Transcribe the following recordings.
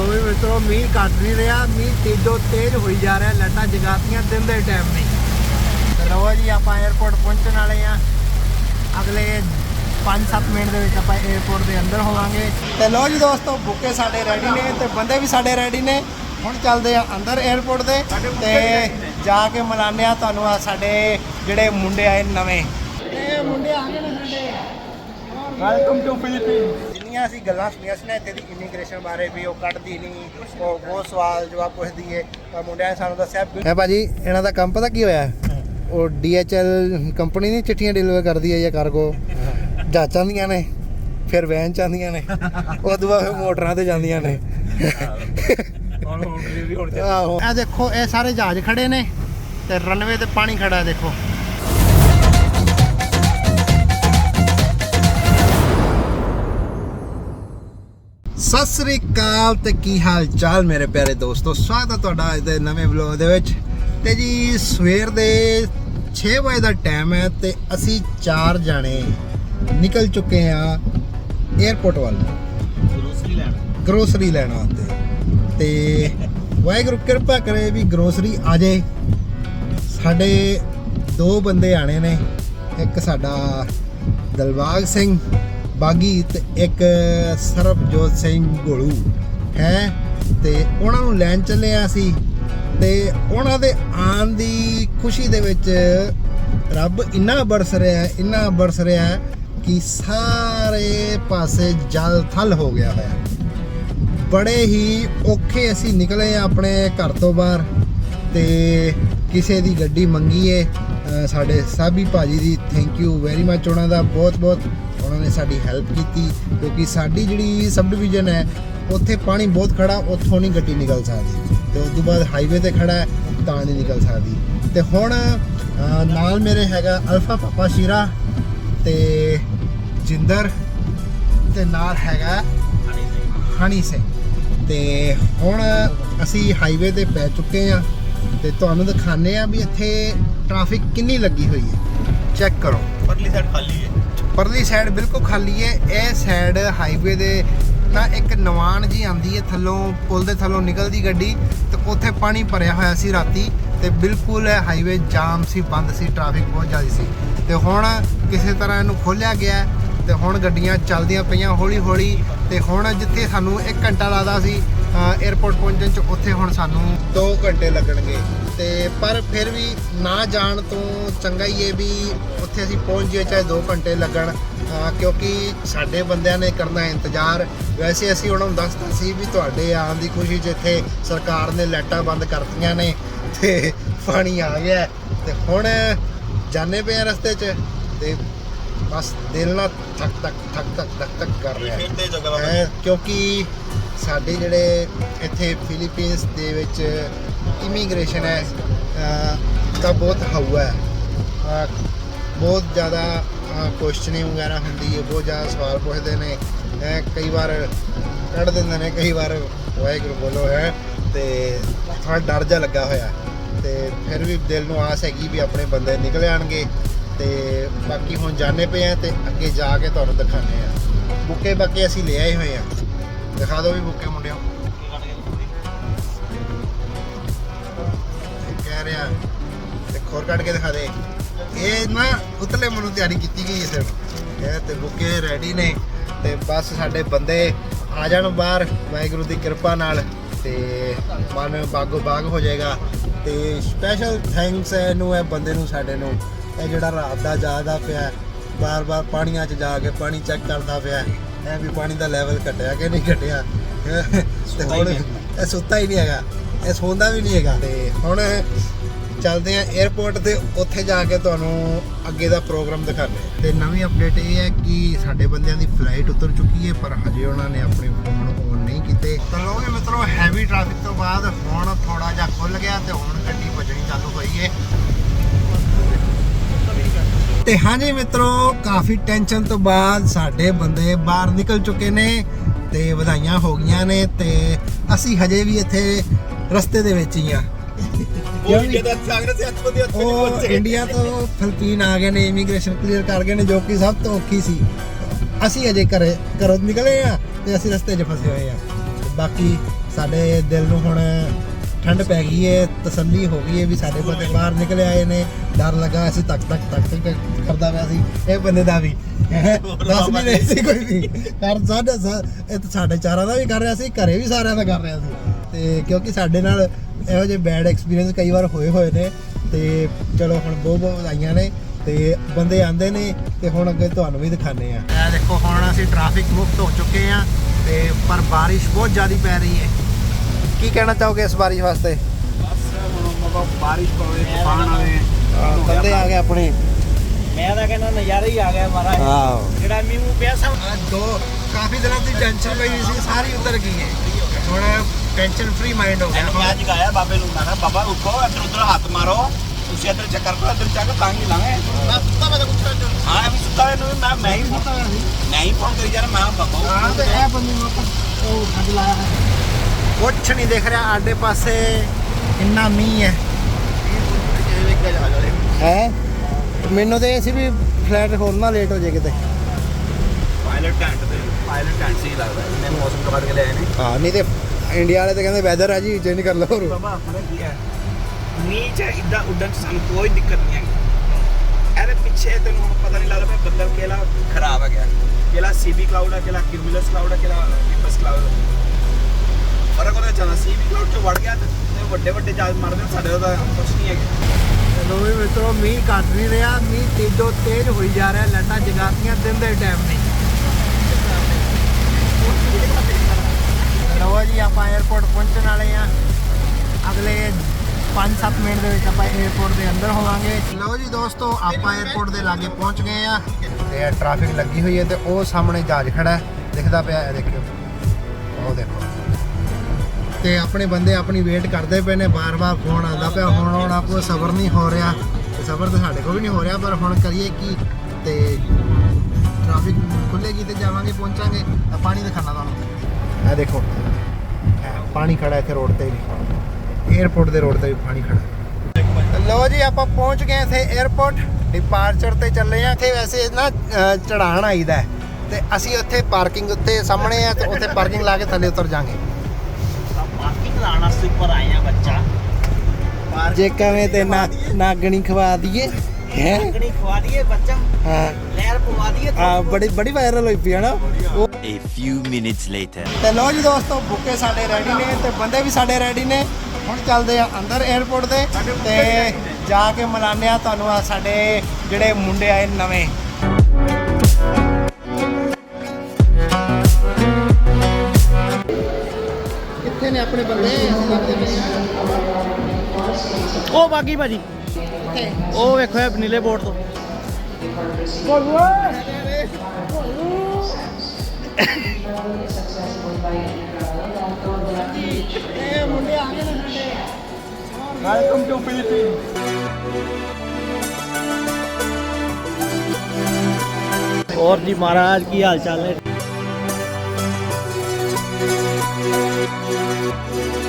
ਲੋ ਮਿੱਤਰੋ ਮੀਂਹ ਘਟ ਨਹੀਂ ਰਿਹਾ ਮੀਂਹ ਤੇਜ਼ੋ ਤੇਜ਼ ਹੋਈ ਜਾ ਰਿਹਾ ਲੱਟਾਂ ਜਗਾਤੀਆਂ ਦਿਨ ਦੇ ਟਾਈਮ ਨਹੀਂ ਲੋ ਜੀ ਆਪਾਂ 에어ਪੋਰਟ ਪਹੁੰਚਣ ਵਾਲੇ ਆ ਅਗਲੇ 5-7 ਮਿੰਟ ਦੇ ਵਿੱਚ ਆਪਾਂ 에어ਪੋਰਟ ਦੇ ਅੰਦਰ ਹੋਵਾਂਗੇ। ਤੇ ਲੋ ਜੀ ਦੋਸਤੋ ਬੁੱਕੇ ਸਾਡੇ ਰੈਡੀ ਨੇ ਤੇ ਬੰਦੇ ਵੀ ਸਾਡੇ ਰੈਡੀ ਨੇ। ਹੁਣ ਚੱਲਦੇ ਆ ਅੰਦਰ 에어ਪੋਰਟ ਦੇ ਤੇ ਜਾ ਕੇ ਮਿਲਾਨੇ ਆ ਤੁਹਾਨੂੰ ਆ ਸਾਡੇ ਜਿਹੜੇ ਮੁੰਡੇ ਆਏ ਨਵੇਂ। ਇਹ ਮੁੰਡੇ ਆ ਨੇ ਸਾਡੇ। ਵੈਲਕਮ ਟੂ ਫਿਲੀਪੀਨਸ ਜਿੰਨੀਆਂ ਅਸੀਂ ਗੱਲਾਂ ਸੁਣੀਆਂ ਸੀ ਨਾ ਇੱਥੇ ਦੀ ਇਮੀਗ੍ਰੇਸ਼ਨ ਬਾਰੇ ਵੀ ਉਹ ਕੱਢਦੀ ਨਹੀਂ ਉਹ ਬਹੁਤ ਸਵਾਲ ਜਵਾਬ ਪੁੱਛਦੀ ਏ ਤਾਂ ਮੁੰਡਿਆਂ ਨੇ ਸਾਨੂੰ ਦੱਸਿਆ ਹੈ ਭਾਜੀ ਇਹਨਾਂ ਦਾ ਕੰਮ ਪਤਾ ਕੀ ਹੋਇਆ? ਉਹ ਡੀਐਚਐਲ ਕੰਪਨੀ ਨਹੀਂ ਚਿੱਠੀਆਂ ਡਿਲੀਵਰ ਕਰਦੀ ਹੈ ਜਾਂ ਕਾਰਗੋ ਜਹਾਜ਼ਾਂ ਦੀਆਂ ਨੇ ਫਿਰ ਵੈਨ ਚ ਆਉਂਦੀਆਂ ਨੇ ਉਹ ਤੋਂ ਬਾਅਦ ਫਿਰ ਮੋਟਰਾਂ ਤੇ ਜਾਂਦੀਆਂ ਨੇ। ਹੁਣ ਹੁਣ ਡਿਲੀਵਰੀ ਹੋਣ ਆਹੋ। ਇਹ ਦੇਖੋ ਇਹ ਸਾਰੇ ਜਹਾਜ਼ ਖੜੇ ਨੇ ਤੇ ਰਨਵੇ ਤੇ ਪਾਣੀ ਖੜਾ ਦੇਖੋ। ਸਤਿ ਸ੍ਰੀ ਅਕਾਲ ਤੇ ਕੀ ਹਾਲ ਚਾਲ ਮੇਰੇ ਪਿਆਰੇ ਦੋਸਤੋ? ਸਵਾਗਤ ਹੈ ਤੁਹਾਡਾ ਅੱਜ ਦੇ ਨਵੇਂ ਵਲੌਗ ਦੇ ਵਿੱਚ। ਤੇ ਜੀ ਸਵੇਰ ਦੇ 6 ਵਜੇ ਦਾ ਟਾਈਮ ਹੈ ਤੇ ਅਸੀਂ ਚਾਰ ਜਾਣੇ ਨਿਕਲ ਚੁੱਕੇ ਆ 에어ਪੋਰਟ ਵੱਲ। ਗਰੋਸਰੀ ਲੈਣ। ਗਰੋਸਰੀ ਲੈਣ ਵਾਸਤੇ। ਤੇ ਵਾਹਿਗੁਰੂ ਕਿਰਪਾ ਕਰੇ ਵੀ ਗਰੋਸਰੀ ਆ ਜਾਏ। ਸਾਡੇ ਦੋ ਬੰਦੇ ਆਣੇ ਨੇ। ਇੱਕ ਸਾਡਾ ਦਲਬਾਗ ਸਿੰਘ ਬਾਗੀ ਤੇ ਇੱਕ ਸਰਬਜੋਤ ਸਿੰਘ ਗੋਲੂ ਹੈ ਤੇ ਉਹਨਾਂ ਨੂੰ ਲੈਣ ਚੱਲੇ ਆ ਸੀ ਤੇ ਉਹਨਾਂ ਦੇ ਆਉਣ ਦੀ ਖੁਸ਼ੀ ਦੇ ਵਿੱਚ ਰੱਬ ਇੰਨਾ ਬਰਸ ਰਿਹਾ ਹੈ, ਇੰਨਾ ਬਰਸ ਰਿਹਾ ਹੈ ਕਿ ਸਾਰੇ ਪਾਸੇ ਜਲ ਥਲ ਹੋ ਗਿਆ ਹੋਇਆ ਬੜੇ ਹੀ ਔਖੇ ਅਸੀਂ ਨਿਕਲੇ ਆ ਆਪਣੇ ਘਰ ਤੋਂ ਬਾਹਰ ਤੇ ਕਿਸੇ ਦੀ ਗੱਡੀ ਮੰਗੀਏ ਸਾਡੇ ਸਾਬੀ ਭਾਜੀ ਦੀ ਥੈਂਕ ਯੂ ਵੈਰੀ ਮੱਚ ਉਹਨਾਂ ਦਾ, ਬਹੁਤ ਬਹੁਤ ਉਹਨਾਂ ਨੇ ਸਾਡੀ ਹੈਲਪ ਕੀਤੀ, ਕਿਉਂਕਿ ਸਾਡੀ ਜਿਹੜੀ ਸਬ ਡਿਵੀਜ਼ਨ ਹੈ, ਉੱਥੇ ਪਾਣੀ ਬਹੁਤ ਖੜਾ, ਉੱਥੋਂ ਨਹੀਂ ਗੱਡੀ ਨਿਕਲ ਸਕਦੀ। ਤੇ ਉਸ ਤੋਂ ਬਾਅਦ ਹਾਈਵੇ ਤੇ ਖੜਾ ਹੈ, ਤਾਂ ਨਹੀਂ ਨਿਕਲ ਸਕਦੀ। ਤੇ ਹੁਣ ਨਾਲ ਮੇਰੇ ਹੈਗਾ ਅਲਫਾ ਪਾਪਾ ਸ਼ੀਰਾ ਤੇ ਜਿੰਦਰ ਤੇ ਨਾਲ ਹੈਗਾ ਹਣੀ ਸਿੰਘ। ਤੇ ਹੁਣ ਅਸੀਂ ਹਾਈਵੇ ਤੇ ਪੈ ਚੁੱਕੇ ਆ ਤੇ ਤੁਹਾਨੂੰ ਦਿਖਾਣੇ ਆ ਵੀ ਇੱਥੇ ਟ੍ਰੈਫਿਕ ਕਿੰਨੀ ਲੱਗੀ ਹੋਈ ਹੈ? ਚੈੱਕ ਕਰੋ। ਪਰਲੀ ਸਾਈਡ ਖਾਲੀ ਹੈ। ਪਰਲੀ ਸਾਈਡ ਬਿਲਕੁਲ ਖਾਲੀ ਹੈ। ਇਹ ਸਾਈਡ ਹਾਈਵੇ ਦੇ ਨਾ ਇੱਕ ਨਵਾਨ ਜੀ ਆਂਦੀ ਹੈ ਥੱਲੋਂ ਪੁਲ ਦੇ ਥੱਲੋਂ ਨਿਕਲਦੀ ਗੱਡੀ ਤੇ ਉੱਥੇ ਪਾਣੀ ਭਰਿਆ ਹੋਇਆ ਸੀ ਰਾਤੀ ਤੇ ਬਿਲਕੁਲ ਇਹ ਹਾਈਵੇ ਜਾਮ ਸੀ ਬੰਦ ਸੀ ਟ੍ਰੈਫਿਕ ਬਹੁਤ ਜ਼ਿਆਦਾ ਸੀ। ਤੇ ਹੁਣ ਕਿਸੇ ਤਰ੍ਹਾਂ ਇਹਨੂੰ ਖੋਲਿਆ ਗਿਆ ਤੇ ਹੁਣ ਗੱਡੀਆਂ ਚੱਲਦੀਆਂ ਪਈਆਂ ਹੌਲੀ ਹੌਲੀ ਤੇ ਹੁਣ ਜਿੱਥੇ ਸਾਨੂੰ 1 ਘੰਟਾ ਲੱਗਦਾ ਸੀ 에어ਪੋਰਟ ਪਹੁੰਚਣ ਚ ਉੱਥੇ ਹੁਣ ਸਾਨੂੰ 2 ਘੰਟੇ ਲੱਗਣਗੇ। ਤੇ ਪਰ ਫਿਰ ਵੀ ਨਾ ਜਾਣ ਤੋਂ ਚੰਗਾ ਹੀ ਹੈ ਵੀ ਉੱਥੇ ਅਸੀਂ ਪਹੁੰਚ ਜਾਈਏ ਚਾਹੇ 2 ਘੰਟੇ ਲੱਗਣ। ਕਿਉਂਕਿ ਸਾਡੇ ਬੰਦਿਆਂ ਨੇ ਕਰਨਾ ਇੰਤਜ਼ਾਰ। ਵੈਸੇ ਅਸੀਂ ਉਹਨਾਂ ਨੂੰ ਦੱਸਤਾ ਸੀ ਵੀ ਤੁਹਾਡੇ ਆਉਣ ਦੀ ਖੁਸ਼ੀ ਇੱਥੇ ਸਰਕਾਰ ਨੇ ਲਾਈਟਾਂ ਬੰਦ ਕਰਤੀਆਂ ਨੇ ਤੇ ਪਾਣੀ ਆ ਗਿਆ। ਤੇ ਹੁਣ ਜਾਣੇ ਪਏ ਰਸਤੇ 'ਚ ਤੇ ਬਸ ਦਿਲ ਨਾਲ ਥਕ ਥਕ ਥਕ ਥਕ ਥਕ ਕਰ ਰਿਹਾ ਹੈ ਕਿਉਂਕਿ ਸਾਡੇ ਜਿਹੜੇ ਇੱਥੇ ਫਿਲੀਪੀਨਸ ਦੇ ਵਿੱਚ ਇਮੀਗ੍ਰੇਸ਼ਨ ਹੈ ਅਹ, ਦਾ ਬਹੁਤ ਹਵਾ ਹੈ। ਬਹੁਤ ਜ਼ਿਆਦਾ ਕੁਐਸਚਨਿੰਗ ਵਗੈਰਾ ਹੁੰਦੀ ਹੈ ਬਹੁਤ ਜ਼ਿਆਦਾ ਸਵਾਲ ਪੁੱਛਦੇ ਨੇ। ਕਈ ਵਾਰ ਕੱਢ ਦਿੰਦੇ ਨੇ ਕਈ ਵਾਰ ਵਾਹਿਗੁਰੂ ਬੋਲੋ ਹੈ। ਤੇ ਥੋੜਾ ਡਰ ਜਾ ਲੱਗਾ ਹੋਇਆ ਤੇ ਫਿਰ ਵੀ ਦਿਲ ਨੂੰ ਆਸ ਹੈਗੀ ਵੀ ਆਪਣੇ ਬੰਦੇ ਨਿਕਲ ਆਣਗੇ ਤੇ ਬਾਕੀ ਹੁਣ ਜਾਣੇ ਪਏ ਆ ਤੇ ਅੱਗੇ ਜਾ ਕੇ ਤੁਹਾਨੂੰ ਦਿਖਾਣੇ ਆ। ਬੁੱਕੇ ਬਾਕੀ ਅਸੀਂ ਲੈ ਆਏ ਹੋਏ ਆ। ਦਿਖਾ ਦਿਓ ਵੀ ਬੁੱਕੇ ਮੁੰਡਿਓ। ਕਹਿ ਰਿਹਾ ਤੇ ਖੋਰ ਕੱਢ ਕੇ ਦਿਖਾ ਦੇ। ਇਹ ਨਾ ਉਤਲੇ ਮਨੂੰ ਤਿਆਰੀ ਕੀਤੀ ਗਈ ਹੈ ਸਿਰਫ। ਇਹ ਤੇ ਬੁੱਕੇ ਰੈਡੀ ਨੇ ਤੇ ਬਸ ਸਾਡੇ ਬੰਦੇ ਆ ਜਾਣ ਬਾਹਰ। ਵਾਹਿਗੁਰੂ ਦੀ ਕਿਰਪਾ ਨਾਲ ਤੇ ਮਨ ਬਾਗੋ ਬਾਗ ਹੋ ਜਾਏਗਾ। ਤੇ ਸਪੈਸ਼ਲ ਥੈਂਕਸ ਹੈ ਇਹਨੂੰ, ਇਹ ਬੰਦੇ ਨੂੰ, ਸਾਡੇ ਨੂੰ। ਇਹ ਜਿਹੜਾ ਰਾਤ ਦਾ ਜਾਗਦਾ ਪਿਆ ਬਾਰ-ਬਾਰ ਪਾਣੀਆਂ 'ਚ ਜਾ ਕੇ ਪਾਣੀ ਚੈੱਕ ਕਰਦਾ ਪਿਆ ਇਹ ਵੀ ਪਾਣੀ ਦਾ ਲੈਵਲ ਘਟਿਆ ਕਿ ਨਹੀਂ ਘਟਿਆ? ਤੇ ਹੁਣ ਇਹ ਸੁੱਤਾ ਹੀ ਨਹੀਂ ਹੈਗਾ। ਇਹ ਸੌਂਦਾ ਵੀ ਨਹੀਂ ਹੈਗਾ। ਤੇ ਹੁਣ ਚੱਲਦੇ ਆ 에어ਪੋਰਟ ਤੇ ਉੱਥੇ ਜਾ ਕੇ ਤੁਹਾਨੂੰ ਅੱਗੇ ਦਾ ਪ੍ਰੋਗਰਾਮ ਦਿਖਾਉਂਦੇ। ਤੇ ਨਵੀਂ ਅਪਡੇਟ ਇਹ ਹੈ ਕਿ ਸਾਡੇ ਬੰਦਿਆਂ ਦੀ ਫਲਾਈਟ ਉਤਰ ਚੁੱਕੀ ਹੈ ਪਰ ਹਜੇ ਉਹਨਾਂ ਨੇ ਆਪਣੇ ਫੋਨ ਔਨ ਨਹੀਂ ਕੀਤੇ। ਤਾਂ ਲੋਗੇ ਮਿੱਤਰੋ ਹੈਵੀ ਟ੍ਰੈਫਿਕ ਤੋਂ ਬਾਅਦ ਹੁਣ ਥੋੜਾ ਜਿਹਾ ਖੁੱਲ ਗਿਆ ਤੇ ਹੁਣ ਗੱਡੀ ਵੱਜਣੀ ਚਾਲੂ ਹੋਈ ਹੈ। ਤੇ ਹਾਂਜੀ ਮਿੱਤਰੋ ਕਾਫੀ ਟੈਨਸ਼ਨ ਤੋਂ ਬਾਅਦ ਸਾਡੇ ਬੰਦੇ ਬਾਹਰ ਨਿਕਲ ਚੁੱਕੇ ਨੇ ਤੇ ਵਧਾਈਆਂ ਹੋ ਗਈਆਂ ਨੇ ਤੇ ਅਸੀਂ ਹਜੇ ਵੀ ਇੱਥੇ ਰਸਤੇ ਦੇ ਵਿੱਚ ਹੀ ਆ ਉਹ ਇੰਡੀਆ ਤੋਂ ਫਿਲੀਪੀਨ ਆ ਗਏ ਨੇ ਇਮੀਗ੍ਰੇਸ਼ਨ ਕਲੀਅਰ ਕਰ ਗਏ ਨੇ ਜੋ ਕਿ ਸਭ ਤੋਂ ਔਖੀ ਸੀ। ਅਸੀਂ ਅਜੇ ਘਰੇ ਘਰੋਂ ਨਿਕਲੇ ਆ ਤੇ ਅਸੀਂ ਰਸਤੇ 'ਚ ਫਸੇ ਹੋਏ ਆ ਬਾਕੀ ਸਾਡੇ ਦਿਲ ਨੂੰ ਹੁਣ ਠੰਡ ਪੈ ਗਈ ਹੈ, ਤਸੱਲੀ ਹੋ ਗਈ ਹੈ ਵੀ ਸਾਡੇ ਬੰਦੇ ਬਾਹਰ ਨਿਕਲੇ ਆਏ ਨੇ, ਡਰ ਲੱਗਾ, ਅਸੀਂ ਤੱਕ ਤੱਕ ਤੱਕ ਤੱਕ ਕਰਦਾ ਪਿਆ ਸੀ, ਇਹ ਬੰਦੇ ਦਾ ਵੀ। ਦੱਸ ਵੀ ਨਹੀਂ ਸੀ ਕੋਈ ਵੀ। ਪਰ ਸਾਡੇ ਇਹ ਸਾਡੇ ਚਾਰਾਂ ਦਾ ਵੀ ਕਰ ਰਿਹਾ ਸੀ, ਘਰੇ ਵੀ ਸਾਰਿਆਂ ਦਾ ਕਰ ਰਿਹਾ ਸੀ। ਤੇ ਕਿਉਂਕਿ ਸਾਡੇ ਨਾਲ ਇਹੋ ਜਿਹੇ ਬੈਡ ਐਕਸਪੀਰੀਅੰਸ ਕਈ ਵਾਰ ਹੋਏ ਹੋਏ ਨੇ। ਤੇ ਚਲੋ ਹੁਣ ਬਹੁਤ ਬਹੁਤ ਵਧਾਈਆਂ ਨੇ। ਤੇ ਬੰਦੇ ਆਂਦੇ ਨੇ, ਤੇ ਹੁਣ ਅੱਗੇ ਤੁਹਾਨੂੰ ਵੀ ਦਿਖਾਣੇ ਆ ਇਹ ਦੇਖੋ, ਹੁਣ ਅਸੀਂ ਟ੍ਰੈਫਿਕ ਮੁਕਤ ਹੋ ਚੁੱਕੇ ਆ ਤੇ ਪਰ ਬਾਰਿਸ਼ ਬਹੁਤ ਜ਼ਿਆਦਾ ਪੈ ਰਹੀ ਹੈ। ਕੀ ਕਹਿਣਾ ਚਾਹੋਗੇ ਇਸ ਬਾਰਿਸ਼ ਵਾਸਤੇ? ਬਸ ਹੁਣ ਮਤਲਬ ਬਾਰਿਸ਼ ਪਵੇ ਤੂਫਾਨ ਆਵੇ। ਬੰਦੇ ਆ ਗਏ ਆਪਣੇ। ਮੈਂ ਤਾਂ ਕਹਿੰਦਾ ਨਜ਼ਾਰਾ ਹੀ ਆ ਗਿਆ ਮਾਰਾ ਆਓ ਜਿਹੜਾ ਮੀਂਹ ਮੂੰਹ ਪਿਆ ਸਭ ਦੋ ਕਾਫੀ ਦਿਨਾਂ ਦੀ ਟੈਨਸ਼ਨ ਪਈ ਹੋਈ ਸੀ ਸਾਰੀ ਉਤਰ ਗਈ ਹੈ। ਹੁਣ ਟੈਨਸ਼ਨ ਫ੍ਰੀ ਮਾਈਂਡ ਹੋ ਗਿਆ। ਇਹਨੂੰ ਮੈਂ ਜਗਾਇਆ ਬਾਬੇ ਨੂੰ ਮੈਂ ਕਿਹਾ ਬਾਬਾ ਉੱਠੋ ਇੱਧਰ ਉੱਧਰ ਹੱਥ ਮਾਰੋ। ਤੁਸੀਂ ਇੱਧਰ ਚੱਕਰ ਕਰੋ ਇੱਧਰ ਚੱਕ ਤਾਂ ਹੀ ਲਾਂਗੇ। ਮੈਂ ਸੁੱਤਾ ਮੈਂ ਤਾਂ ਕੁੱਤਾ ਹਾਂ ਵੀ ਸੁੱਤਾ ਹੋਇਆ ਨੂੰ ਮੈਂ ਮੈਂ ਹੀ ਸੀ। ਮੈਂ ਹੀ ਫੋਨ ਕਰੀ ਰਿਹਾ ਮੈਂ ਬਾਬਾ ਹਾਂ ਤੇ ਇਹ ਬੰਦੇ ਨੂੰ ਆਪਾਂ ਉਹ ਖੱਡ ਲਾਇਆ ਹੈ ਕੁਛ ਨਹੀਂ ਦਿਖ ਰਿਹਾ ਆਡੇ ਪਾਸੇ ਇੰਨਾ ਮੀਂਹ ਹੈ। ਹੈ? ਮੈਨੂੰ ਤੇ ਸੀ ਵੀ ਹੋਰ ਨਾ ਲੇਟ ਹੋ ਜਾਏ ਕਿਤੇ। ਪਾਇਲਟ ਟੈਂਟ ਤੇ ਪਾਇਲਟ ਟੈਂਟ ਸੀ ਲੱਗਦਾ ਇਹਨੇ ਮੌਸਮ ਤੋਂ ਕੱਢ ਕੇ ਲਿਆਏ ਨੇ। ਹਾਂ ਨਹੀਂ ਤੇ ਇੰਡੀਆ ਵਾਲੇ ਤਾਂ ਕਹਿੰਦੇ ਵੈਦਰ ਹੈ ਜੀ ਚੇਂਜ ਕਰ ਲਓ ਬਾਬਾ ਪਤਾ ਕੀ ਹੈ? ਮੀਂਹ ਚ ਇਦਾਂ ਉੱਡਣ ਚ ਸਾਨੂੰ ਕੋਈ ਦਿੱਕਤ ਨਹੀਂ ਹੈਗੀ। ਇਹਦੇ ਪਿੱਛੇ ਤੈਨੂੰ ਹੁਣ ਪਤਾ ਨਹੀਂ ਲੱਗਦਾ ਪਿਆ ਬੱਦਲ ਕਿਹੜਾ ਖਰਾਬ ਹੈ ਗਿਆ ਕਿਹੜਾ ਸੀਬੀ ਕਲਾਉਡ ਹੈ ਕਿਹੜਾ ਕਿਊਮੂਲਸ ਕਲਾਉਡ ਹੈ ਕਿਹੜਾ ਲਿਪਸ ਕਲਾਉਡ ਪਰ ਕੋਲ ਚੱਲਦਾ ਸੀ ਵੀ ਰੋਡ 'ਚ ਗਿਆ ਤੇ ਵੱਡੇ ਵੱਡੇ ਜਹਾਜ਼ ਮਾਰਦੇ ਨੇ, ਸਾਡੇ ਦਾ ਕੁਝ ਨਹੀਂ ਹੈਗਾ। ਲੋ ਵੀ ਮਿੱਤਰੋ ਮੀਂਹ ਘੱਟ ਨਹੀਂ ਰਿਹਾ ਮੀਂਹ ਤੇਜ਼ੋ ਤੇਜ਼ ਹੋਈ ਜਾ ਰਿਹਾ ਲੱਟਾਂ ਜਗਾਤੀਆਂ ਦਿਨ ਦੇ ਟਾਈਮ ਨੇ ਲੋ ਜੀ ਆਪਾਂ 에어ਪੋਰਟ ਪਹੁੰਚਣ ਵਾਲੇ ਆ ਅਗਲੇ 5-7 ਮਿੰਟ ਦੇ ਵਿੱਚ ਆਪਾਂ 에어ਪੋਰਟ ਦੇ ਅੰਦਰ ਹੋਵਾਂਗੇ। ਲਓ ਜੀ ਦੋਸਤੋ ਆਪਾਂ 에어ਪੋਰਟ ਦੇ ਲਾਗੇ ਪਹੁੰਚ ਗਏ ਆ ਤੇ ਟ੍ਰੈਫਿਕ ਲੱਗੀ ਹੋਈ ਹੈ ਤੇ ਉਹ ਸਾਹਮਣੇ ਜਹਾਜ਼ ਖੜਾ ਹੈ। ਦਿਖਦਾ ਪਿਆ ਹੈ ਦੇਖਿਓ। ਉਹ ਦੇਖੋ। ਤੇ ਆਪਣੇ ਬੰਦੇ ਆਪਣੀ ਵੇਟ ਕਰਦੇ ਪਏ ਨੇ, ਬਾਰ-ਬਾਰ ਫੋਨ ਆਉਂਦਾ ਪਿਆ। ਹੁਣ ਹੁਣ ਆਪੋ ਸਬਰ ਨਹੀਂ ਹੋ ਰਿਹਾ। ਤੇ ਸਬਰ ਤਾਂ ਸਾਡੇ ਕੋਲ ਵੀ ਨਹੀਂ ਹੋ ਰਿਹਾ, ਪਰ ਹੁਣ ਕਰੀਏ ਕੀ? ਤੇ ਟ੍ਰੈਫਿਕ ਖੁੱਲੇਗੀ ਤੇ ਜਾਵਾਂਗੇ, ਪਹੁੰਚਾਂਗੇ। ਤਾਂ ਪਾਣੀ ਦਿਖਾਣਾ ਤੁਹਾਨੂੰ। ਆ ਦੇਖੋ। ਪਾਣੀ ਖੜਾ ਇੱਥੇ ਰੋਡ ਤੇ ਵੀ। ਏਅਰਪੋਰਟ ਦੇ ਰੋਡ ਤੇ ਵੀ ਪਾਣੀ ਖੜਾ। ਲਓ ਜੀ, ਆਪਾਂ ਪਹੁੰਚ ਗਏ ਇੱਥੇ ਏਅਰਪੋਰਟ ਡਿਪਾਰਚਰ ਤੇ ਚੱਲੇ ਆ। ਇੱਥੇ ਵੈਸੇ ਨਾ ਚੜਾਣ ਆਈਦਾ ਤੇ ਅਸੀਂ ਉੱਥੇ ਪਾਰਕਿੰਗ ਉੱਤੇ ਸਾਹਮਣੇ ਆ ਤੇ ਉੱਥੇ ਪਾਰਕਿੰਗ ਲਾ ਕੇ ਥੱਲੇ ਉਤਰ ਜਾਾਂਗੇ ਵਾਸਤੇ ਆਏ ਆ ਬੱਚਾ। ਜੇ ਕਵੇਂ ਤੇ ਨਾ ਨਾਗਣੀ ਖਵਾ ਦਈਏ ਹੈ? ਅੰਗਣੀ ਖਵਾ ਦਈਏ ਬੱਚਾ। ਹਾਂ। ਲਹਿਰ ਪਵਾ ਦਈਏ ਆ ਬੜੀ ਬੜੀ ਵਾਇਰਲ ਹੋਈ ਪਈ ਹੈ ਨਾ। ਉਹ A few minutes later. ਤੇ ਲੋ ਜੀ ਦੋਸਤੋ ਬੁੱਕੇ ਸਾਡੇ ਰੈਡੀ ਨੇ ਤੇ ਬੰਦੇ ਵੀ ਸਾਡੇ ਰੈਡੀ ਨੇ। ਹੁਣ ਚੱਲਦੇ ਆ ਅੰਦਰ 에어ਪੋਰਟ ਦੇ ਤੇ ਜਾ ਕੇ ਮਿਲਾਉਂਦੇ ਆ ਤੁਹਾਨੂੰ ਆ ਸਾਡੇ ਜਿਹੜੇ ਮੁੰਡੇ ਆਏ ਨਵੇਂ। ਕਿੱਥੇ ਨੇ ਆਪਣੇ ਬੰਦੇ ਉਹ ਬਾਗੀ ਭਾਜੀ ਉਹ ਵੇਖੋ ਇਹ ਨੀਲੇ ਬੋਰਡ ਤੋਂ ਇਹ ਮੁੰਡੇ ਆ ਗਏ ਨੇ ਸਾਡੇ ਵੈਲਕਮ ਟੂ ਫਿਲੀਪੀਨ और जी महाराज की हाल चाल है ਤੇ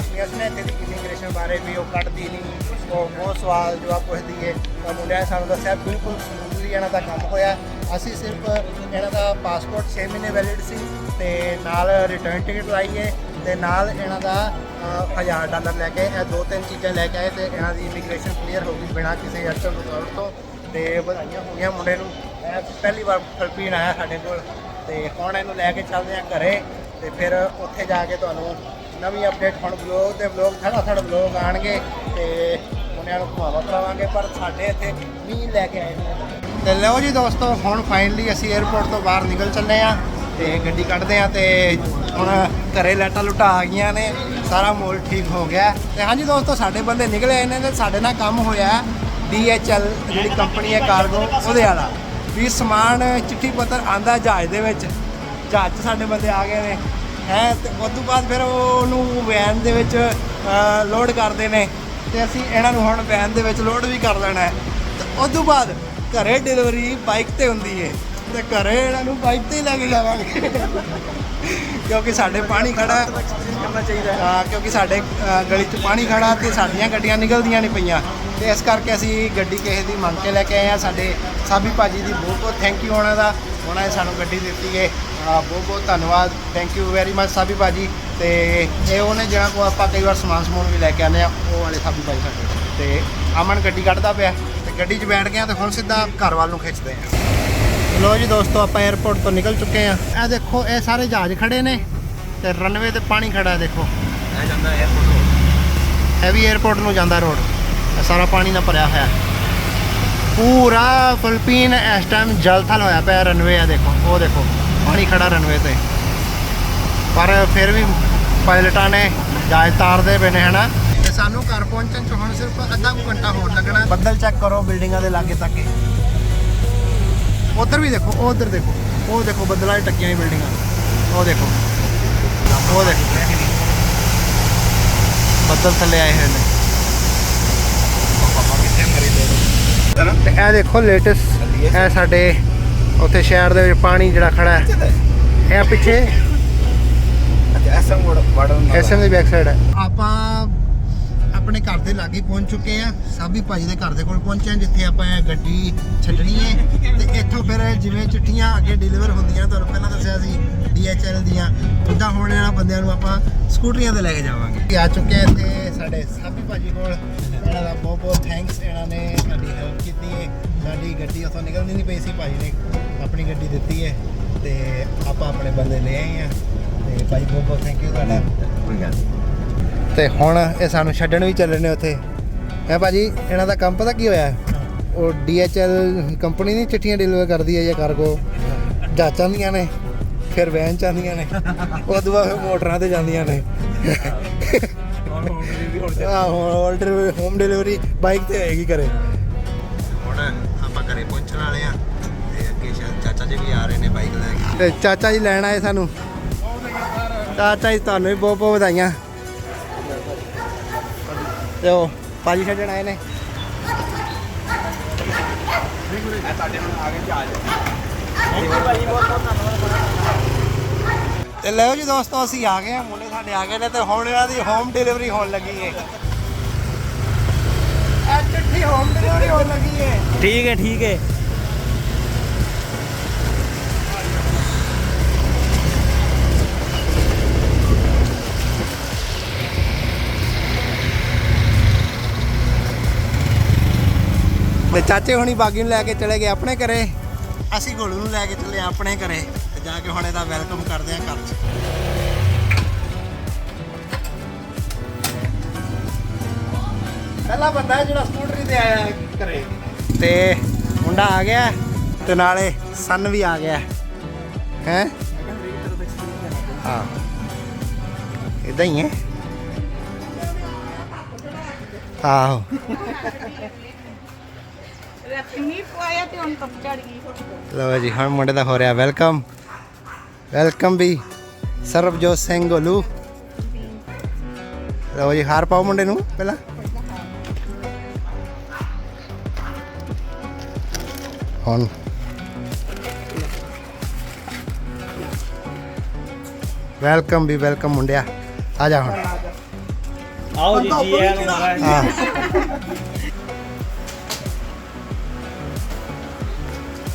ਜਿੰਨੀਆਂ ਅਸੀਂ ਨਾ ਇੱਥੇ ਦੀ ਇਮੀਗ੍ਰੇਸ਼ਨ ਬਾਰੇ ਵੀ ਉਹ ਕੱਢਦੀ ਨਹੀਂ ਉਹ ਬਹੁਤ ਸਵਾਲ ਜਵਾਬ ਪੁੱਛਦੀ ਏ। ਤਾਂ ਮੁੰਡਿਆਂ ਨੇ ਸਾਨੂੰ ਦੱਸਿਆ ਬਿਲਕੁਲ ਸਮੂਥਲੀ ਇਹਨਾਂ ਦਾ ਕੰਮ ਹੋਇਆ। ਅਸੀਂ ਸਿਰਫ ਇਹਨਾਂ ਦਾ ਪਾਸਪੋਰਟ 6 ਮਹੀਨੇ ਵੈਲਿਡ ਸੀ ਤੇ ਨਾਲ ਰਿਟਰਨ ਟਿਕਟ ਲਾਈਏ ਏ ਤੇ ਨਾਲ ਇਹਨਾਂ ਦਾ ਅ, 1000 ਡਾਲਰ ਲੈ ਕੇ ਇਹ ਦੋ ਤਿੰਨ ਚੀਜ਼ਾਂ ਲੈ ਕੇ ਆਏ ਤੇ ਇਹਨਾਂ ਦੀ ਇਮੀਗ੍ਰੇਸ਼ਨ ਕਲੀਅਰ ਹੋ ਗਈ ਬਿਨਾਂ ਕਿਸੇ ਅੜਚਨ ਰੁਕਾਵਟ ਤੋਂ। ਤੇ ਵਧਾਈਆਂ ਹੋ ਗਈਆਂ ਮੁੰਡੇ ਨੂੰ। ਇਹ ਪਹਿਲੀ ਵਾਰ ਫਿਲੀਪੀਨ ਆਇਆ ਸਾਡੇ ਕੋਲ। ਤੇ ਹੁਣ ਇਹਨੂੰ ਲੈ ਕੇ ਚੱਲਦੇ ਆ ਘਰੇ। ਤੇ ਫਿਰ ਉੱਥੇ ਜਾ ਕੇ ਤੁਹਾਨੂੰ ਨਵੀਂ ਅਪਡੇਟ ਹੁਣ ਵਲੌਗ ਤੇ ਵਲੌਗ ਥੜਾ ਥੜ ਵਲੌਗ ਆਣਗੇ ਤੇ ਉਹਨਾਂ ਨੂੰ ਘੁਮਾਵਾ ਕਰਾਵਾਂਗੇ, ਪਰ ਸਾਡੇ ਇੱਥੇ ਮੀਂਹ ਲੈ ਕੇ ਆਏ ਨੇ। ਤੇ ਲਓ ਜੀ ਦੋਸਤੋ, ਹੁਣ ਫਾਈਨਲੀ ਅਸੀਂ 에어ਪੋਰਟ ਤੋਂ ਬਾਹਰ ਨਿਕਲ ਚੱਲੇ ਆ ਤੇ ਗੱਡੀ ਕੱਢਦੇ ਆ ਤੇ ਹੁਣ ਘਰੇ ਲੈਟਾ ਲੁਟਾ ਆ ਗਈਆਂ ਨੇ, ਸਾਰਾ ਮੋਲ ਠੀਕ ਹੋ ਗਿਆ। ਤੇ ਹਾਂਜੀ ਦੋਸਤੋ, ਸਾਡੇ ਬੰਦੇ ਨਿਕਲੇ ਆਏ ਨੇ ਤੇ ਸਾਡੇ ਨਾਲ ਕੰਮ ਹੋਇਆ DHL ਜਿਹੜੀ ਕੰਪਨੀ ਹੈ ਕਾਰਗੋ ਉਹਦੇ ਵਾਲਾ ਵੀ ਸਮਾਨ, ਚਿੱਠੀ ਪੱਤਰ ਆਂਦਾ ਜਹਾਜ਼ ਦੇ ਵਿੱਚ। ਜਹਾਜ਼ 'ਚ ਸਾਡੇ ਬੰਦੇ ਆ ਗਏ ਨੇ। ਹੈ, ਤੇ ਉਸ ਤੋਂ ਬਾਅਦ ਫਿਰ ਉਹਨੂੰ ਵੈਨ ਦੇ ਵਿੱਚ ਲੋਡ ਕਰਦੇ ਨੇ। ਤੇ ਅਸੀਂ ਇਹਨਾਂ ਨੂੰ ਹੁਣ ਵੈਨ ਦੇ ਵਿੱਚ ਲੋਡ ਵੀ ਕਰ ਲੈਣਾ ਹੈ। ਤੇ ਉਸ ਤੋਂ ਬਾਅਦ ਘਰੇ ਡਿਲੀਵਰੀ ਬਾਈਕ ਤੇ ਹੁੰਦੀ ਹੈ ਤੇ ਘਰੇ ਇਹਨਾਂ ਨੂੰ ਬਾਈਕ ਤੇ ਹੀ ਲੈ ਕੇ ਜਾਵਾਂਗੇ। ਕਿਉਂਕਿ ਸਾਡੇ ਪਾਣੀ ਖੜਾ ਹੈ। ਕਰਨਾ ਚਾਹੀਦਾ ਹਾਂ, ਕਿਉਂਕਿ ਸਾਡੇ ਗਲੀ 'ਚ ਪਾਣੀ ਖੜਾ ਤੇ ਸਾਡੀਆਂ ਗੱਡੀਆਂ ਨਿਕਲਦੀਆਂ ਨਹੀਂ ਪਈਆਂ। ਤੇ ਇਸ ਕਰਕੇ ਅਸੀਂ ਗੱਡੀ ਕਿਸੇ ਦੀ ਮੰਗ ਕੇ ਲੈ ਕੇ ਆਏ ਆ ਸਾਡੇ ਸਾਬੀ ਭਾਜੀ ਦੀ ਬਹੁਤ ਬਹੁਤ ਥੈਂਕ ਯੂ ਉਹਨਾਂ ਦਾ। ਉਹਨਾਂ ਨੇ ਸਾਨੂੰ ਗੱਡੀ ਦਿੱਤੀ ਹੈ। ਬਹੁਤ ਬਹੁਤ ਧੰਨਵਾਦ। Thank you very much Sabi ਭਾਜੀ। ਤੇ ਇਹ ਉਹਨੇ ਜਿਹੜਾ ਕੋ ਆਪਾਂ ਕਈ ਵਾਰ ਸਮਾਨ ਸਮੂਨ ਵੀ ਲੈ ਕੇ ਆਨੇ ਆ ਉਹ ਵਾਲੇ ਸਾਬੀ ਭਾਈ ਸਾਡੇ ਤੇ ਅਮਨ ਗੱਡੀ ਕੱਢਦਾ ਪਿਆ। ਤੇ ਗੱਡੀ 'ਚ ਬੈਠ ਗਿਆ ਤੇ ਹੁਣ ਸਿੱਧਾ ਘਰ ਵੱਲ ਨੂੰ ਖਿੱਚਦੇ ਆ ਲੋ ਜੀ ਦੋਸਤੋ ਆਪਾਂ 에어ਪੋਰਟ ਤੋਂ ਨਿਕਲ ਚੁੱਕੇ ਆ ਇਹ ਦੇਖੋ ਇਹ ਸਾਰੇ ਜਹਾਜ਼ ਖੜੇ ਨੇ। ਤੇ ਰਨਵੇ ਤੇ ਪਾਣੀ ਖੜਾ ਦੇਖੋ। ਇਹ ਜਾਂਦਾ 에어ਪੋਰਟ ਇਹ ਵੀ 에어ਪੋਰਟ ਨੂੰ ਜਾਂਦਾ ਰੋਡ ਸਾਰਾ ਪਾਣੀ ਨਾਲ ਭਰਿਆ ਹੋਇਆ ਪੂਰਾ ਫਿਲਪੀਨ ਇਸ ਟਾਈਮ ਜਲਥਲ ਹੋਇਆ ਪਿਆ ਰਨਵੇ ਆ ਦੇਖੋ ਉਹ ਦੇਖੋ ਪਾਣੀ ਖੜਾ ਰਨਵੇ ਤੇ। ਪਰ ਫਿਰ ਵੀ ਪਾਇਲਟਾਂ ਨੇ ਜਹਾਜ਼ ਤਾਰਦੇ ਪਏ ਨੇ ਹਨਾ? ਤੇ ਸਾਨੂੰ ਘਰ ਪਹੁੰਚਣ ਚ ਹੁਣ ਸਿਰਫ ਅੱਧਾ ਕੁ ਘੰਟਾ ਹੋਰ ਲੱਗਣਾ। ਬੱਦਲ ਚੈੱਕ ਕਰੋ ਬਿਲਡਿੰਗਾਂ ਦੇ ਲਾਗੇ ਤੱਕ। ਉਧਰ ਵੀ ਦੇਖੋ ਉਧਰ ਦੇਖੋ ਉਹ ਦੇਖੋ ਬੱਦਲਾਂ 'ਚ ਟੱਕੀਆਂ ਹੀ ਬਿਲਡਿੰਗਾਂ। ਉਹ ਦੇਖੋ। ਉਹ ਦੇਖੋ। ਬੱਦਲ ਥੱਲੇ ਆਏ ਹੋਏ ਨੇ। ਤੇ ਇਹ ਦੇਖੋ ਲੇਟੈਸਟ ਇਹ ਸਾਡੇ ਉੱਥੇ ਸ਼ਹਿਰ ਦੇ ਵਿੱਚ ਪਾਣੀ ਜਿਹੜਾ ਖੜਾ ਹੈ। ਇਹ ਪਿੱਛੇ। ਐਸਐਮ ਦੀ ਬੈਕ ਸਾਈਡ ਹੈ। ਆਪਾਂ ਆਪਣੇ ਘਰ ਦੇ ਲਾਗੇ ਪਹੁੰਚ ਚੁੱਕੇ ਆ ਸਾਬੀ ਭਾਜੀ ਦੇ ਘਰ ਦੇ ਕੋਲ ਪਹੁੰਚੇ ਹਾਂ ਜਿੱਥੇ ਆਪਾਂ ਇਹ ਗੱਡੀ ਛੱਡਣੀ ਹੈ। ਤੇ ਇੱਥੋਂ ਫਿਰ ਜਿਵੇਂ ਚਿੱਠੀਆਂ ਅੱਗੇ ਡਿਲੀਵਰ ਹੁੰਦੀਆਂ ਤੁਹਾਨੂੰ ਪਹਿਲਾਂ ਦੱਸਿਆ ਸੀ DHL ਦੀਆਂ। ਉਦਾਂ ਹੁਣ ਇਹਨਾਂ ਬੰਦਿਆਂ ਨੂੰ ਆਪਾਂ ਸਕੂਟਰੀਆਂ ਤੇ ਲੈ ਕੇ ਜਾਵਾਂਗੇ। ਆ ਚੁੱਕੇ ਹਾਂ ਇੱਥੇ ਸਾਡੇ ਸਾਬੀ ਭਾਜੀ ਕੋਲ। ਇਹਨਾਂ ਦਾ ਬਹੁਤ ਬਹੁਤ ਥੈਂਕਸ ਇਹਨਾਂ ਨੇ ਸਾਡੀ ਹੈਲਪ ਕੀਤੀ ਹੈ। ਸਾਡੀ ਗੱਡੀ ਉੱਥੋਂ ਨਿਕਲਦੀ ਨਹੀਂ ਪਈ ਸੀ ਭਾਜੀ ਨੇ ਆਪਣੀ ਗੱਡੀ ਦਿੱਤੀ ਹੈ ਤੇ ਆਪਾਂ ਆਪਣੇ ਬੰਦੇ ਲੈ ਆਏ ਆ ਤੇ ਭਾਜੀ ਬਹੁਤ ਬਹੁਤ ਥੈਂਕ ਯੂ ਤੁਹਾਡਾ। ਕੋਈ ਗੱਲ ਤੇ ਹੁਣ ਇਹ ਸਾਨੂੰ ਛੱਡਣ ਵੀ ਚੱਲੇ ਨੇ ਉੱਥੇ। ਹੈ ਭਾਜੀ ਇਹਨਾਂ ਦਾ ਕੰਮ ਪਤਾ ਕੀ ਹੋਇਆ? ਉਹ DHL ਕੰਪਨੀ ਨਹੀਂ ਚਿੱਠੀਆਂ ਡਿਲੀਵਰ ਕਰਦੀ ਹੈ ਜਾਂ ਕਾਰਗੋ ਜਾਂਚਾਂ ਦੀਆਂ ਨੇ ਫਿਰ ਵੈਨ ਚ ਆਉਂਦੀਆਂ ਨੇ ਉਹ ਦੁਆ ਫਿਰ ਮੋਟਰਾਂ ਤੇ ਜਾਂਦੀਆਂ ਨੇ। ਆਹ ਹੁਣ ਆਰਡਰ ਹੋਮ ਡਿਲੀਵਰੀ ਬਾਈਕ ਤੇ ਹੋਏਗੀ ਘਰੇ। ਹੁਣ ਆਪਾਂ ਘਰੇ ਪਹੁੰਚਣ ਵਾਲੇ ਆ ਤੇ ਅੱਗੇ ਸ਼ਾਇਦ ਚਾਚਾ ਜੀ ਵੀ ਆ ਰਹੇ ਨੇ ਬਾਈਕ ਲੈ ਕੇ। ਤੇ ਚਾਚਾ ਜੀ ਲੈਣ ਆਏ ਸਾਨੂੰ। ਚਾਚਾ ਜੀ ਤੁਹਾਨੂੰ ਵੀ ਬਹੁਤ ਬਹੁਤ ਵਧਾਈਆਂ। ਤੇ ਉਹ ਭਾਜੀ ਛੱਡਣ ਆਏ ਨੇ। ਇਹ ਤੁਹਾਡੇ ਹੁਣ ਆ ਗਏ ਜਹਾਜ਼ ਤੇ ਲਓ ਜੀ ਦੋਸਤੋ ਅਸੀਂ ਆ ਗਏ ਹਾਂ ਮੁੰਡੇ ਸਾਡੇ ਆ ਗਏ ਨੇ ਤੇ ਹੁਣ ਇਹਨਾਂ ਹੋਮ ਡਿਲੀਵਰੀ ਹੋਣ ਲੱਗੀ ਹੈ ਇਹ ਚਿੱਠੀ ਹੋਮ ਡਿਲੀਵਰੀ ਹੋਣ ਲੱਗੀ ਹੈ ਠੀਕ ਹੈ ਠੀਕ ਹੈ। ਤੇ ਚਾਚੇ ਹੁਣੀ ਬਾਗੀ ਨੂੰ ਲੈ ਕੇ ਚਲੇ ਗਏ ਆਪਣੇ ਘਰੇ? ਅਸੀਂ ਗੋਲੂ ਨੂੰ ਲੈ ਕੇ ਚਲੇ ਆਪਣੇ ਘਰੇ। ਜਾ ਕੇ ਹੁਣ ਇਹਦਾ ਵੈਲਕਮ ਕਰਦੇ ਆ ਘਰ 'ਚ। ਪਹਿਲਾ ਬੰਦਾ ਹੈ ਜਿਹੜਾ ਸਕੂਟਰੀ ਤੇ ਆਇਆ ਹੈ ਘਰੇ। ਤੇ ਮੁੰਡਾ ਆ ਗਿਆ ਤੇ ਨਾਲੇ ਸਨ ਵੀ ਆ ਗਿਆ। ਹੈ? ਹਾਂ। ਇਦਾਂ ਹੀ ਹੈ। ਆਹੋ। ਰਤਨੀ ਪਵਾਇਆ ਤੇ ਹੁਣ ਤੱਕ ਚੜ ਗਈ। ਲਓ ਜੀ ਹੁਣ ਮੁੰਡੇ ਦਾ ਹੋ ਰਿਹਾ ਵੈਲਕਮ। ਵੈਲਕਮ ਵੀ ਸਰਬਜੋਤ ਸਿੰਘ ਗੋਲੂ। ਲਓ ਜੀ ਹਾਰ ਪਾਓ ਮੁੰਡੇ ਨੂੰ ਪਹਿਲਾਂ। ਹੁਣ। ਵੈਲਕਮ ਵੀ ਵੈਲਕਮ ਮੁੰਡਿਆ। ਆ ਜਾ ਹੁਣ। ਆਓ ਜੀ ਜੀ ਆਇਆਂ ਨੂੰ ਮਹਾਰਾਜ।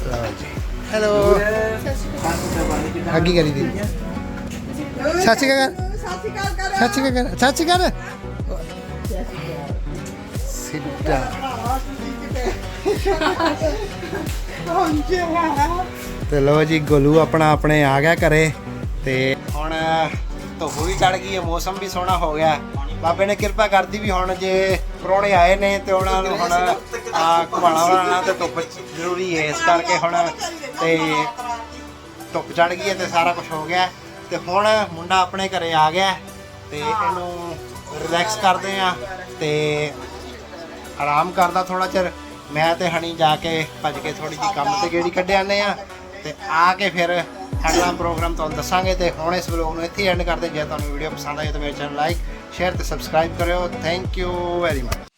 ਲਓ ਜੀ। ਹੈਲੋ ਅੱਗੀ ਕਰੀ ਦੀ। ਸਤਿ ਸ਼੍ਰੀ ਅਕਾਲ। ਸਤਿ ਸ਼੍ਰੀ ਅਕਾਲ। ਸਤਿ ਸ਼੍ਰੀ ਅਕਾਲ। ਸਿੱਧਾ। ਤੇ ਲੋ ਜੀ, ਗੋਲੂ ਆਪਣਾ ਆਪਣੇ ਆ ਗਿਆ ਘਰੇ। ਤੇ ਹੁਣ ਧੁੱਪ ਵੀ ਚੜ ਗਈ ਹੈ, ਮੌਸਮ ਵੀ ਸੋਹਣਾ ਹੋ ਗਿਆ। ਬਾਬੇ ਨੇ ਕਿਰਪਾ ਕਰਦੀ ਵੀ ਹੁਣ ਜੇ ਪ੍ਰਾਹੁਣੇ ਆਏ ਨੇ ਤੇ ਉਹਨਾਂ ਨੂੰ ਹੁਣ, ਆ ਘੁਮਾਣਾ ਵਾਣਾ ਤੇ ਧੁੱਪ ਜ਼ਰੂਰੀ ਹੈ, ਇਸ ਕਰਕੇ ਹੁਣ ਤੇ ਧੁੱਪ ਚੜ ਗਈ ਹੈ ਤੇ ਸਾਰਾ ਕੁਝ ਹੋ ਗਿਆ ਤੇ ਹੁਣ ਮੁੰਡਾ ਆਪਣੇ ਘਰੇ ਆ ਗਿਆ ਤੇ ਇਹਨੂੰ ਰਿਲੈਕਸ ਕਰਦੇ ਆ ਤੇ ਆਰਾਮ ਕਰਦਾ ਥੋੜਾ ਚਿਰ। ਮੈਂ ਤੇ ਹਣੀ ਜਾ ਕੇ ਭੱਜ ਕੇ ਥੋੜੀ ਜਿਹੀ ਕੰਮ ਤੇ ਗੇੜੀ ਕੱਢ ਆਨੇ ਆ ਤੇ ਆ ਕੇ ਫਿਰ ਅਗਲਾ ਪ੍ਰੋਗਰਾਮ ਤੁਹਾਨੂੰ ਦੱਸਾਂਗੇ ਤੇ ਹੁਣ ਇਸ ਵਲੋਗ ਨੂੰ ਇੱਥੇ ਐਂਡ ਕਰਦੇ ਜੇ ਤੁਹਾਨੂੰ ਵੀਡੀਓ ਪਸੰਦ ਆਈ ਤਾਂ ਮੇਰੇ ਚੈਨਲ ਲਾਈਕ ਸ਼ੇਅਰ ਤੇ ਸਬਸਕ੍ਰਾਈਬ ਕਰਿਓ। Thank you very much